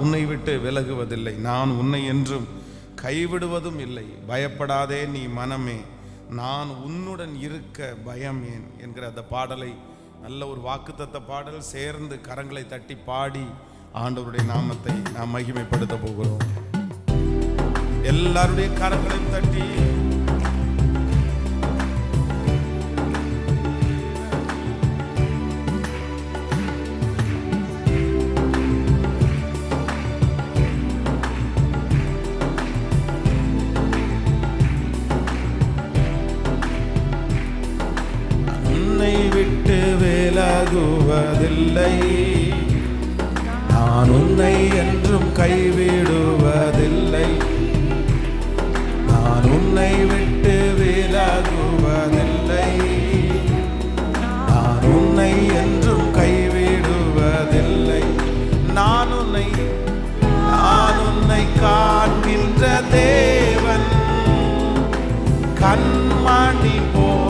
உன்னை விட்டு விலகுவதில்லை. நான் உன்னை என்றும் கைவிடுவதும் இல்லை. பயப்படாதே நீ மனமே. நான் உன்னுடன் இருக்க பயம் ஏன்? என்கிற அந்த பாடலை நல்ல ஒரு வாக்குத்தத்த பாடல் சேர்ந்து கரங்களை தட்டி பாடி ஆண்டவருடைய நாமத்தை நாம் மகிமைப்படுத்த போகிறோம். எல்லாருடைய கரங்களையும் தட்டி விலகுவதில்லை நான் உன்னை என்றும் கைவிடுவதில்லை. நான் உன்னை விட்டு விலகுவதில்லை. நான் உன்னை என்றும் கைவிடுவதில்லை. நான் உன்னை நான் உன்னை காண்கின்ற தேவன். கண்மணி போ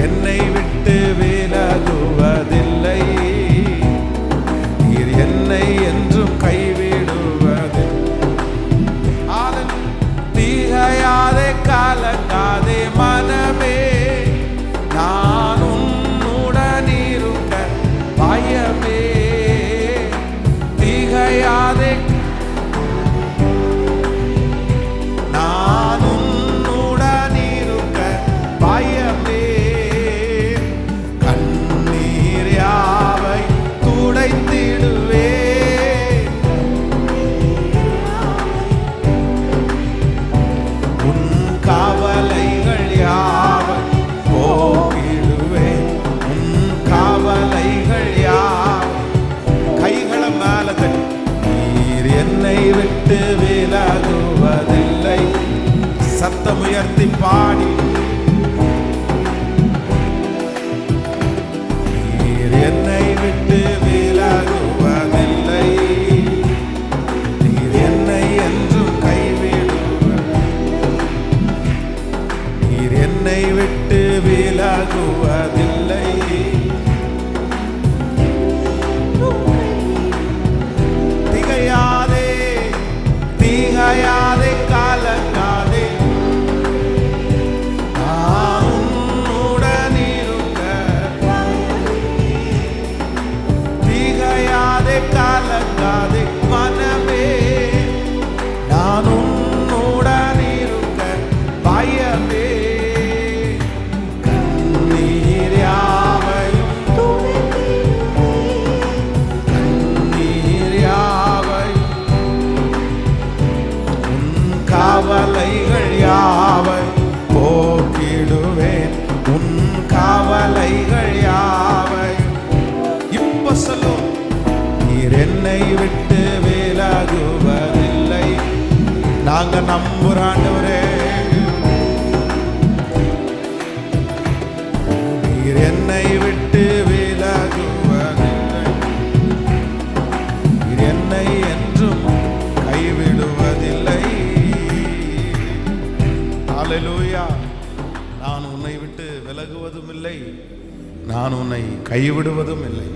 என்னை விட்டு விலகுவதில் கவலைகள் யாவை போக்கிடுவே உன் கவலைகள் யாவை கைகளை மேல தட்டி. நீர் என்னை விட்டு விலகுவதில்லை. சத்தம் உயர்த்தி பாடி விட்டு விட்டு வேலாகுவதில்லை நாங்கள் நம்புற நீர் என்னை விட்டு வேலாகுவதில்லை நீர் என்னை என்றும் கைவிடுவதில்லை. அலலூயா நான் உன்னை விட்டு விலகுவதும் இல்லை நான் உன்னை கைவிடுவதும் இல்லை